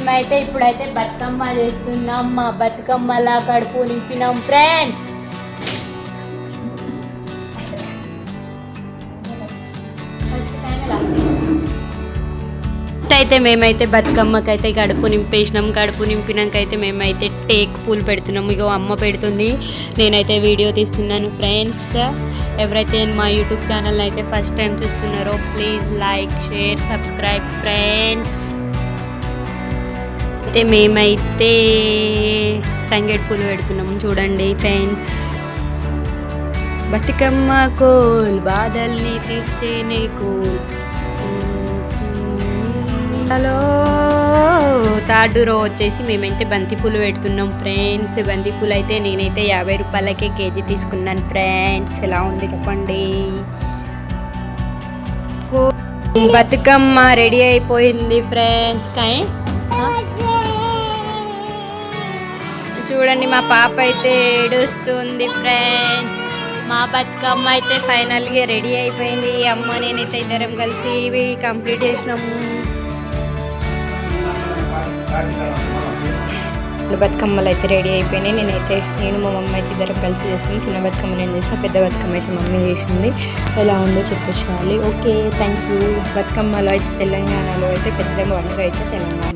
మేమైతే ఇప్పుడైతే బతుకమ్మ చేస్తున్నాం. మా బతుకమ్మలా కడుపు నింపినాం ఫ్రెండ్స్. అయితే మేమైతే బతుకమ్మకైతే కడుపు నింపేసినాం. కడుపు నింపినాకైతే మేమైతే టేక్ పూలు పెడుతున్నాం. ఇగో అమ్మ పెడుతుంది. నేనైతే వీడియో తీస్తున్నాను ఫ్రెండ్స్. ఎవరైతే మా యూట్యూబ్ ఛానల్ అయితే ఫస్ట్ టైం చూస్తున్నారో please like share subscribe friends. అయితే మేమైతే తంగేడు పూలు పెడుతున్నాము చూడండి ఫ్రెండ్స్. బతుకమ్మ కోల్ బాధల్ని తీర్చే నీకు. హలో. థర్డ్ రో వచ్చేసి మేమైతే బంతిపూలు పెడుతున్నాం ఫ్రెండ్స్. బంతిపూలు అయితే నేనైతే యాభై రూపాయలకే కేజీ తీసుకున్నాను ఫ్రెండ్స్. ఎలా ఉంది చెప్పండి. బతుకమ్మ రెడీ అయిపోయింది ఫ్రెండ్స్. కాయ్ చూడండి మా పాప అయితే ఏడుస్తుంది ఫ్రెండ్స్ మా బతుకమ్మ అయితే ఫైనల్గా రెడీ అయిపోయింది. అమ్మ నేనైతే ఇద్దరం కలిసి ఇవి కంప్లీట్ చేసినాము. బతుకమ్మలు అయితే రెడీ అయిపోయినాయి. నేనైతే నేను మా మమ్మీ అయితే ఇద్దరం కలిసి చేసింది. చిన్న బతుకమ్మ నేను చేసిన పెద్ద బతుకమ్మ అయితే మమ్మీ చేసింది. ఎలా ఉందో చెప్పేసాలి ఓకే థ్యాంక్ యూ బతుకమ్మలో అయితే తెలంగాణలో అయితే పెద్ద పండుగ అయితే తెలంగాణ.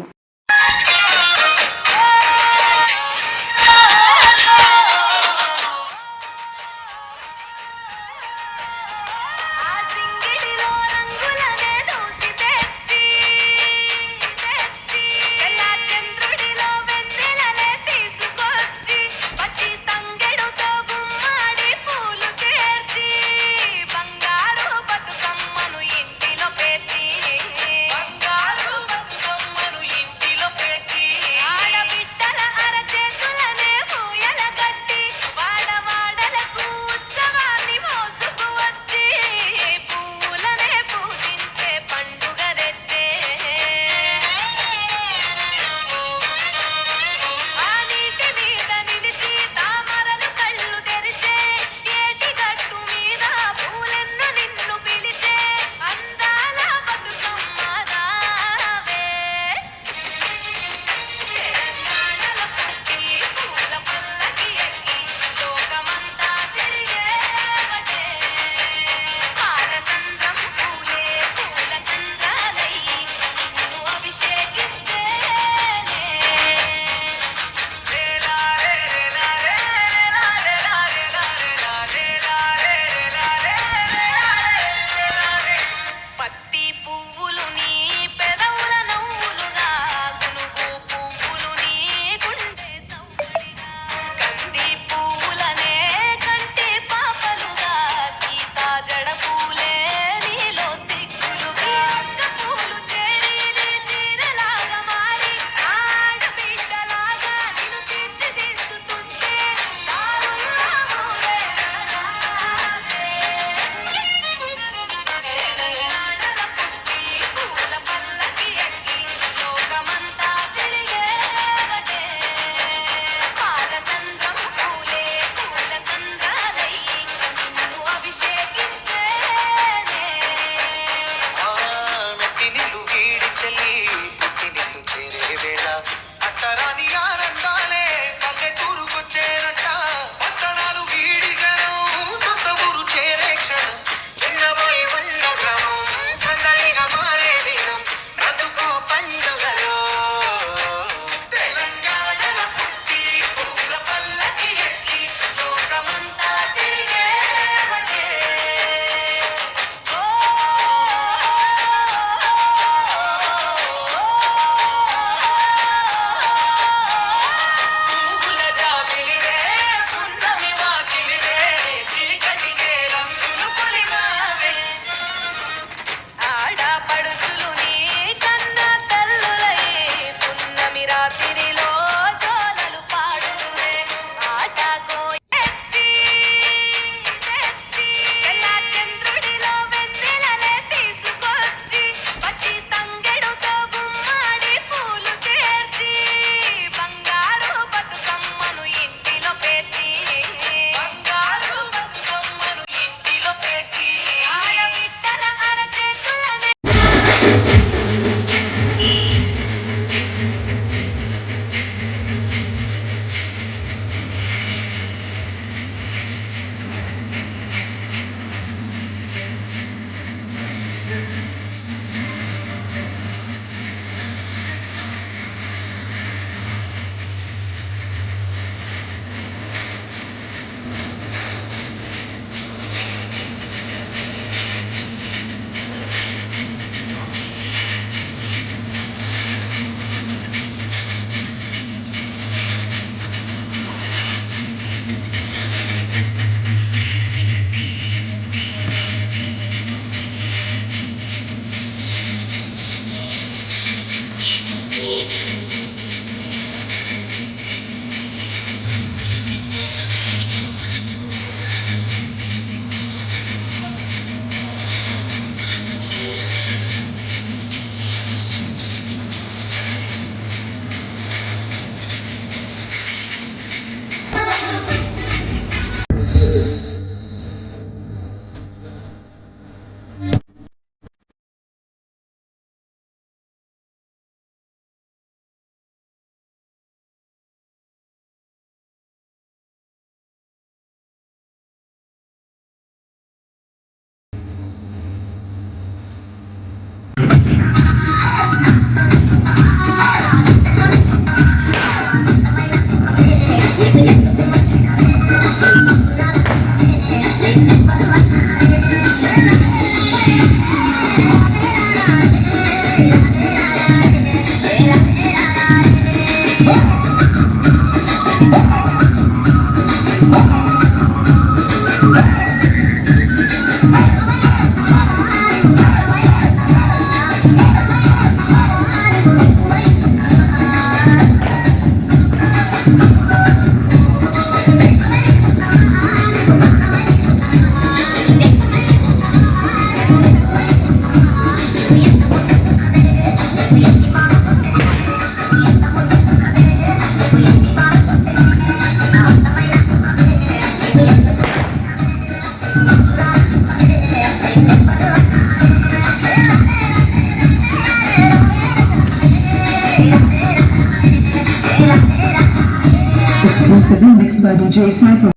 By DJ Cypher.